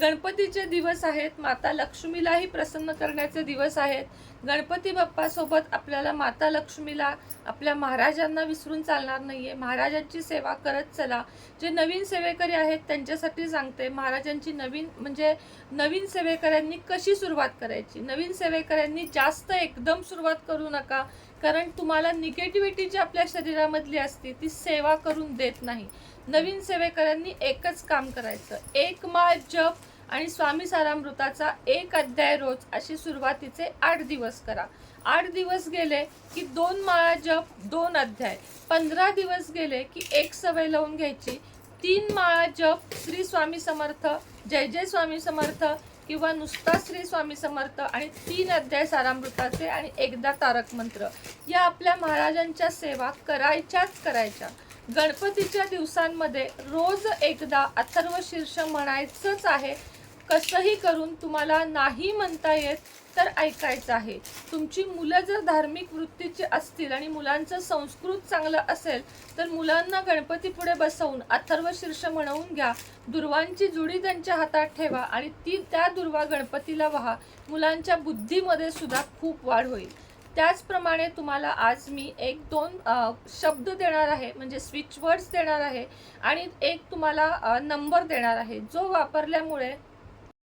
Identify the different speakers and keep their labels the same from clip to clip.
Speaker 1: गणपतीचे दिवस आहेत माता लक्ष्मीलाही प्रसन्न करण्याचे दिवस आहेत. गणपती बाप्पासोबत आपल्याला माता लक्ष्मीला आपल्या महाराजांना विसरून चालणार नाही आहे महाराजांची सेवा करत चला. जे नवीन सेवेकरी आहेत त्यांच्यासाठी सांगते महाराजांची नवीन म्हणजे नवीन सेवेकऱ्यांनी कशी सुरुवात करायची? नवीन सेवेकऱ्यांनी जास्त एकदम सुरुवात करू नका. कारण तुम्हाला निगेटिव्हिटी जी आपल्या शरीरामधली असते ती सेवा करून देत नाही. नवीन सेवेकरांनी एकच काम करायचं. एक माळ जप आणि स्वामी सारामृताचा एक अध्याय रोज अशी सुरुवातीचे आठ दिवस करा. आठ दिवस गेले की दोन माळा जप दोन अध्याय. पंधरा दिवस गेले की एक सवय लावून घ्यायची. तीन माळा जप श्री स्वामी समर्थ जय जय स्वामी समर्थ किंवा नुसता श्री स्वामी समर्थ आणि तीन अध्याय सारामृताचे आणि एकदा तारक मंत्र या आपल्या महाराजांच्या सेवा करायच्याच करायच्या. गणपतीच्या दिवसांमध्ये रोज एकदा अथर्व शीर्ष म्हणायचंच आहे. कसंही करून तुम्हाला नाही म्हणता येत तर ऐकायचं आहे. तुमची मुलं जर धार्मिक वृत्तीची असतील आणि मुलांचं संस्कृत चांगलं असेल तर मुलांना गणपती पुढे बसवून अथर्व शीर्ष म्हणवून घ्या. दुर्वांची जुडी त्यांच्या हातात ठेवा आणि ती त्या दुर्वा गणपतीला वहा. मुलांच्या बुद्धीमध्ये सुद्धा खूप वाढ होईल. त्याचप्रमाणे तुम्हाला आज मी एक दोन शब्द देणार आहे म्हणजे स्विच वर्ड्स देणार आहे आणि एक तुम्हाला नंबर देणार आहे. जो वापरल्यामुळे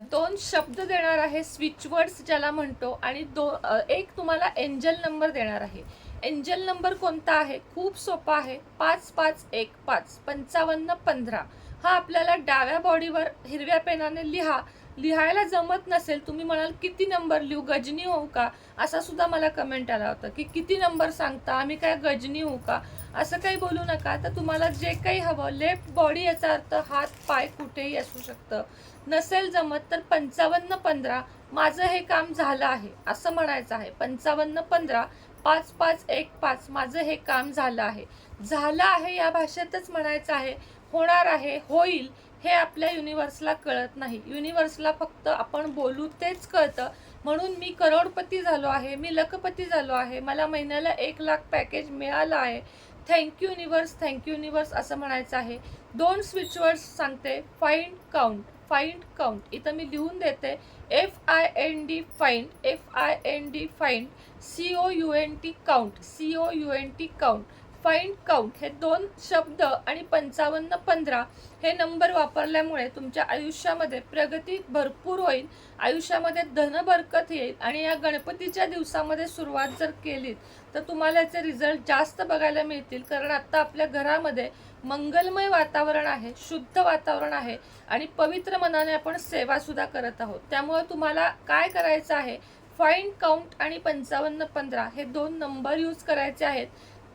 Speaker 1: दोन शब्द देणार आहे स्विच वर्ड्स ज्याला म्हणतो आणि दो एक तुम्हाला एंजल नंबर देणार आहे. एंजल नंबर कोणता आहे? खूप सोपा आहे. पाच पाच एक पाच पंचावन्न पंधरा. हा आपल्याला डाव्या बॉडीवर हिरव्या पेनाने लिहा. लिहायला जमत नसेल तुम्ही म्हणाल किती नंबर लिहू? गजनी होऊ का? असा सुद्धा मला कमेंट आला होता की किती नंबर सांगता? आम्ही काय गजनी होऊ का? असं काही बोलू नका. तर तुम्हाला जे काही हवं लेफ्ट बॉडी याचा अर्थ हात पाय कुठेही असू शकतं. नसेल जमत तर पंचावन्न पंधरा माझं हे काम झालं आहे असं म्हणायचं आहे. पंचावन्न पंधरा पाच पाच एक पाच माझं हे काम झालं आहे. झालं आहे या भाषेतच म्हणायचं आहे. होणार आहे होईल हे आपल्या युनिव्हर्सला कळत नाही. युनिव्हर्सला फक्त आपण बोलू तेच कळतं. म्हणून मी करोडपती झालो आहे मी लखपती झालो आहे. मला महिन्याला एक लाख पॅकेज मिळालं आहे. थँक्यू युनिव्हर्स थँक्यू युनिवर्स असं म्हणायचं आहे. दोन स्विचवर्स सांगते फाइंड काउंट फाइंड काउंट. इथं मी लिहून देते F I N D find F I N D find C O U N T count C O U N T count. Find count हे दोन शब्द आणि पंचावन्न पंधरा हे नंबर वापरल्यामुळे तुमच्या आयुष्यामध्ये प्रगती भरपूर होईल. आयुष्यामध्ये धनबरकत येईल. आणि या गणपतीच्या दिवसामध्ये सुरुवात जर केलीत तर तुम्हाला याचे रिझल्ट जास्त बघायला मिळतील. कारण आत्ता आपल्या घरामध्ये मंगलमय वातावरण आहे शुद्ध वातावरण आहे आणि पवित्र मनाने आपण सेवासुद्धा करत आहोत. त्यामुळे तुम्हाला काय करायचं आहे? फाईंड काउंट आणि पंचावन्न पंधरा हे दोन नंबर यूज करायचे आहेत.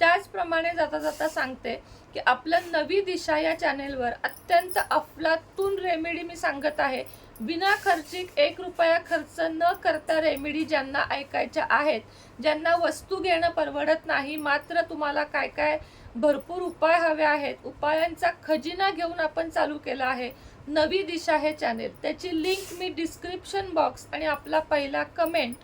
Speaker 1: त्याचप्रमाणे जाता जाता सांगते की आपलं नवी दिशा या चॅनेलवर अत्यंत अफलातून रेमेडी मी सांगत आहे. बिना खर्चिक एक रुपया खर्च न करता रेमेडी ज्यांना ऐकायच्या आहेत ज्यांना वस्तू घेणं परवडत नाही मात्र तुम्हाला काय काय भरपूर उपाय हवे आहेत. उपायांचा खजिना घेऊन आपण चालू केला आहे नवी दिशा हे चॅनेल. त्याची लिंक मी डिस्क्रिप्शन बॉक्स आणि आपला पहिला कमेंट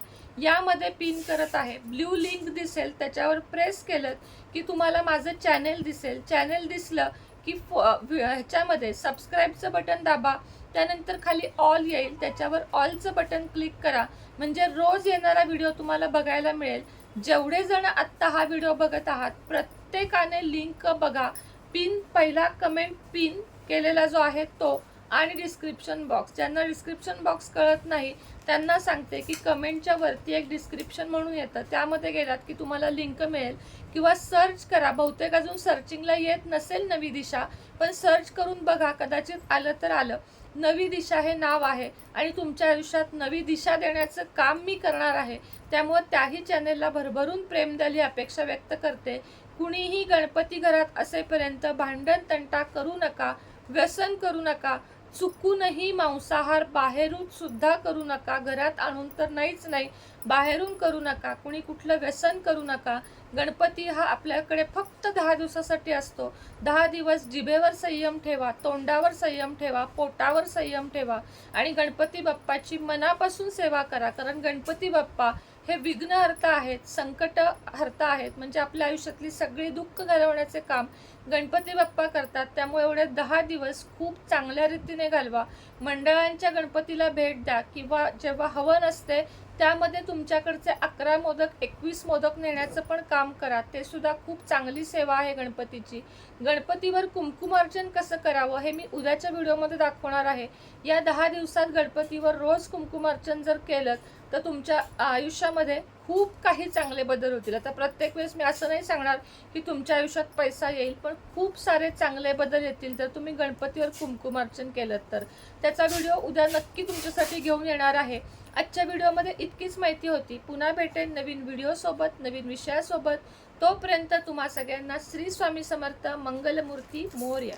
Speaker 1: यामध्ये पिन करत आहे. ब्ल्यू लिंक दिसेल त्याच्यावर प्रेस केलं की तुम्हाला माझं चॅनेल दिसेल. चॅनेल दिसलं की फ- ह्याच्यामध्ये सबस्क्राईबचं बटन दाबा. त्यानंतर खाली ऑल येईल. त्याच्यावर ऑलचं बटन क्लिक करा. म्हणजे रोज येणारा व्हिडिओ तुम्हाला बघायला मिळेल. जेवढे जण आत्ता हा व्हिडिओ बघत आहात प्रत्येकाने लिंक बघा. पिन पहिला कमेंट पिन केलेला जो आहे तो आणि डिस्क्रिप्शन बॉक्स ज्यांना डिस्क्रिप्शन बॉक्स कळत नाही त्यांना सांगते की कमेंटच्या वरती एक डिस्क्रिप्शन म्हणून येतं. त्यामध्ये गेलात की तुम्हाला लिंक मिळेल किंवा सर्च करा. बहुतेक अजून सर्चिंगला येत नसेल नवी दिशा पण सर्च करून बघा. कदाचित आलं तर आलं. नवी दिशा हे नाव आहे आणि तुमच्या आयुष्यात नवी दिशा देण्याचं काम मी करणार आहे. त्यामुळं त्याही चॅनेलला भरभरून प्रेम द्याल ही अपेक्षा व्यक्त करते. कुणीही गणपती घरात असेपर्यंत भांडण तंटा करू नका व्यसन करू नका. चुकूनही मांसाहार बाहेरून सुद्धा करू नका. घरात आणून तर नाहीच नाही. बाहेरून करू नका. कुणी कुठलं व्यसन करू नका. गणपती हा आपल्याकडे फक्त दहा दिवसासाठी असतो. दहा दिवस जिभेवर संयम ठेवा तोंडावर संयम ठेवा पोटावर संयम ठेवा आणि गणपती बाप्पाची मनापासून सेवा करा. कारण गणपती बाप्पा हे विघ्नहर्ता आहेत संकट अर्थ आहेत. म्हणजे आपल्या आयुष्यातली सगळी दुःख घालवण्याचे काम गणपती बाप्पा करतात. त्यामुळे एवढे दहा दिवस खूप चांगल्या रीतीने घालवा. मंडळांच्या गणपतीला भेट द्या किंवा जेव्हा हवन असते त्यामध्ये तुमच्याकडचे अकरा मोदक एकवीस मोदक नेण्याचं पण काम करा. ते सुद्धा खूप चांगली सेवा आहे गणपतीची. गणपतीवर कुंकुमार्चन कसं करावं हे मी उद्याच्या व्हिडिओमध्ये दाखवणार आहे. या दहा दिवसात गणपतीवर रोज कुंकुमार्चन जर केलं तर तुमच्या आयुष्यामध्ये खूप काही चांगले बदल होतील. आता प्रत्येक वेळेस मी असं नाही सांगणार की तुमच्या आयुष्यात पैसा येईल पण खूप सारे चांगले बदल येतील. जर तुम्ही गणपतीवर कुमकुमार्चन केलं तर. त्याचा व्हिडिओ उद्या नक्की तुमच्यासाठी घेऊन येणार आहे. आजच्या व्हिडिओमध्ये इतकीच माहिती होती. पुन्हा भेटेन नवीन व्हिडिओसोबत नवीन विषयासोबत. तोपर्यंत तुम्हा सगळ्यांना श्री स्वामी समर्थ मंगलमूर्ती मोर्या.